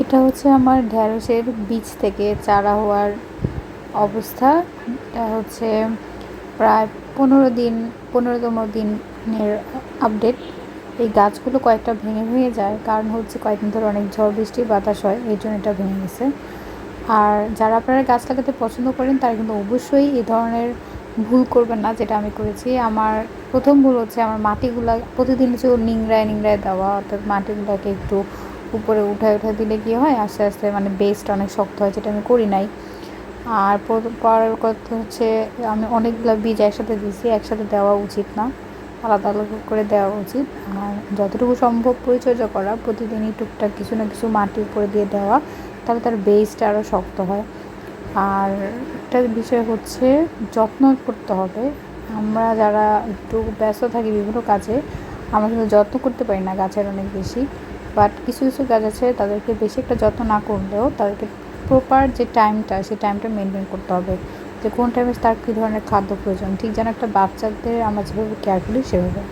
এটা হচ্ছে আমার ঢ্যাঁড়সের বীজ থেকে চারা হওয়ার অবস্থা। এটা হচ্ছে প্রায় পনেরো দিন, পনেরোতম দিনের আপডেট এই গাছগুলো কয়েকটা ভেঙে ভেঙে যায়, কারণ হচ্ছে কয়েকদিন ধরে অনেক ঝড়, বৃষ্টি, বাতাস হয়, এই জন্য এটা ভেঙে গেছে। আর যারা আপনারা গাছ লাগাতে পছন্দ করেন, তারা কিন্তু অবশ্যই এই ধরনের ভুল করবেন না, যেটা আমি করেছি। আমার প্রথম ভুল হচ্ছে আমার মাটিগুলা, প্রতিদিন হচ্ছে নিংড়ায় নিংড়ায় দেওয়া, অর্থাৎ মাটিগুলোকে একটু উপরে উঠায় উঠায় দিলে কী হয়? আস্তে আস্তে মানে বেস্ট অনেক শক্ত হয়, যেটা আমি করি নাই। আর পরের কথা হচ্ছে, আমি অনেকগুলো বীজ একসাথে দিয়েছি, একসাথে দেওয়া উচিত না। আলাদা আলাদা করে দেওয়া উচিত। আর যতটুকু সম্ভব পরিচর্যা করা, প্রতিদিনই টুকটাক কিছু না কিছু মাটি উপরে দিয়ে দেওয়া, তাহলে তার বেসটা আরও শক্ত হয়। আর একটা বিষয় হচ্ছে, যত্ন করতে হবে। আমরা যারা একটু ব্যস্ত থাকি বিভিন্ন কাজে, আমরা কিন্তু যত্ন করতে পারি না গাছের অনেক বেশি। বাট কিছু কিছু গাছ আছে তাদেরকে বেশি একটা যত্ন না করলেও তাদেরকে প্রপার যে টাইমটা সেই টাইমটা মেনটেন করতে হবে। যে কোন টাইমে তার কী ধরনের খাদ্য প্রয়োজন? ঠিক যেন একটা বাচ্চাদের আমরা যেভাবে কেয়ার করি, সেভাবে।